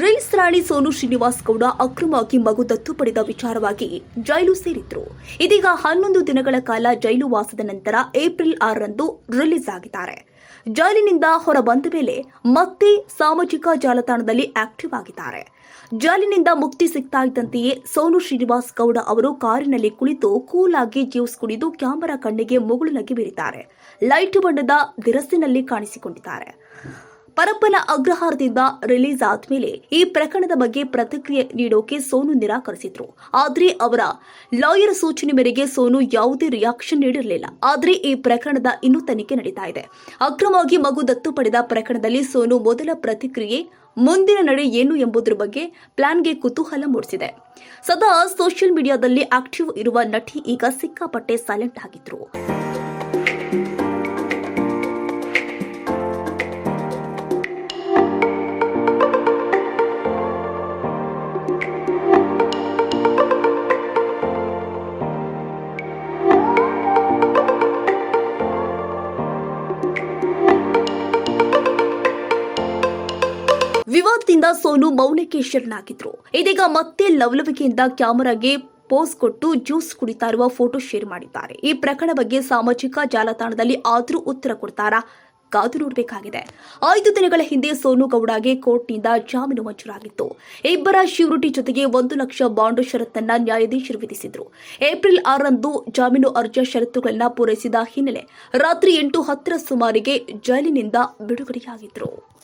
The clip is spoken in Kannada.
ರಿಲ್ಸ್ ರಾಣಿ ಸೋನು ಶ್ರೀನಿವಾಸ್ ಗೌಡ ಅಕ್ರಮವಾಗಿ ಮಗು ದತ್ತು ಪಡೆದ ವಿಚಾರವಾಗಿ ಜೈಲು ಸೇರಿದ್ರು. ಇದೀಗ ಹನ್ನೊಂದು ದಿನಗಳ ಕಾಲ ಜೈಲು ವಾಸದ ನಂತರ ಏಪ್ರಿಲ್ ಆರರಂದು ರಿಲೀಸ್ ಆಗಿದ್ದಾರೆ. ಜೈಲಿನಿಂದ ಹೊರ ಬಂದ ಮೇಲೆ ಮತ್ತೆ ಸಾಮಾಜಿಕ ಜಾಲತಾಣದಲ್ಲಿ ಆಕ್ಟಿವ್ ಆಗಿದ್ದಾರೆ. ಜಾಲಿನಿಂದ ಮುಕ್ತಿ ಸಿಗ್ತಾ ಇದ್ದಂತೆಯೇ ಸೋನು ಶ್ರೀನಿವಾಸ್ ಗೌಡ ಅವರು ಕಾರಿನಲ್ಲಿ ಕುಳಿತು ಕೂಲ್ ಆಗಿ ಜ್ಯೂಸ್ ಕುಡಿದು ಕ್ಯಾಮೆರಾ ಕಣ್ಣಿಗೆ ಮುಗುಳು ನಗೆ ಬೀರಿದ್ದಾರೆ. ಲೈಟ್ ಬಣ್ಣದ ದಿರಸ್ಸಿನಲ್ಲಿ ಕಾಣಿಸಿಕೊಂಡಿದ್ದಾರೆ. ಪರಪ್ಪನ ಅಗ್ರಹಾರದಿಂದ ರಿಲೀಸ್ ಆದ್ಮೇಲೆ ಈ ಪ್ರಕರಣದ ಬಗ್ಗೆ ಪ್ರತಿಕ್ರಿಯೆ ನೀಡೋಕೆ ಸೋನು ನಿರಾಕರಿಸಿದ್ರು. ಆದ್ರೆ ಅವರ ಲಾಯರ್ ಸೂಚನೆ ಮೇರೆಗೆ ಸೋನು ಯಾವುದೇ ರಿಯಾಕ್ಷನ್ ನೀಡಿರಲಿಲ್ಲ. ಆದ್ರೆ ಈ ಪ್ರಕರಣದ ಇನ್ನೂ ತನಿಖೆ ನಡೀತಾ ಇದೆ. ಅಕ್ರಮವಾಗಿ ಮಗು ದತ್ತು ಪಡೆದ ಪ್ರಕರಣದಲ್ಲಿ ಸೋನು ಮೊದಲ ಪ್ರತಿಕ್ರಿಯೆ, ಮುಂದಿನ ನಡೆ ಏನು ಎಂಬುದರ ಬಗ್ಗೆ ಪ್ಲಾನ್ಗೆ ಕುತೂಹಲ ಮೂಡಿಸಿದೆ. ಸದಾ ಸೋಷಿಯಲ್ ಮೀಡಿಯಾದಲ್ಲಿ ಆಕ್ಟಿವ್ ಇರುವ ನಟಿ ಈಗ ಸಿಕ್ಕಾಪಟ್ಟೆ ಸೈಲೆಂಟ್ ಆಗಿದ್ರು. ವಿವಾದದಿಂದ ಸೋನು ಮೌನಕ್ಕೆ ಶರಣಾಗಿದ್ರು. ಇದೀಗ ಮತ್ತೆ ಲವಲವಿಕೆಯಿಂದ ಕ್ಯಾಮೆರಾಗೆ ಪೋಸ್ ಕೊಟ್ಟು ಜ್ಯೂಸ್ ಕುಡಿತಾ ಇರುವ ಫೋಟೋ ಶೇರ್ ಮಾಡಿದ್ದಾರೆ. ಈ ಪ್ರಕರಣ ಬಗ್ಗೆ ಸಾಮಾಜಿಕ ಜಾಲತಾಣದಲ್ಲಿ ಆದರೂ ಉತ್ತರ ಕೊಡ್ತಾರಾ? ಕಾದು ನೋಡಬೇಕಾಗಿದೆ. ಐದು ದಿನಗಳ ಹಿಂದೆ ಸೋನು ಗೌಡಗೆ ಕೋರ್ಟ್ನಿಂದ ಜಾಮೀನು ಮಂಜೂರಾಗಿತ್ತು. ಇಬ್ಬರ ಶ್ಯೂರಿಟಿ ಜೊತೆಗೆ ಒಂದು ಲಕ್ಷ ಬಾಂಡ್ ಷರತ್ತನ್ನ ನ್ಯಾಯಾಧೀಶರು ವಿಧಿಸಿದ್ರು. ಏಪ್ರಿಲ್ ಆರರಂದು ಜಾಮೀನು ಅರ್ಜಿಯ ಷರತ್ತುಗಳನ್ನ ಪೂರೈಸಿದ ಹಿನ್ನೆಲೆ ರಾತ್ರಿ ಎಂಟು ಹತ್ತರ ಸುಮಾರಿಗೆ ಜೈಲಿನಿಂದ ಬಿಡುಗಡೆಯಾಗಿದ್ರು.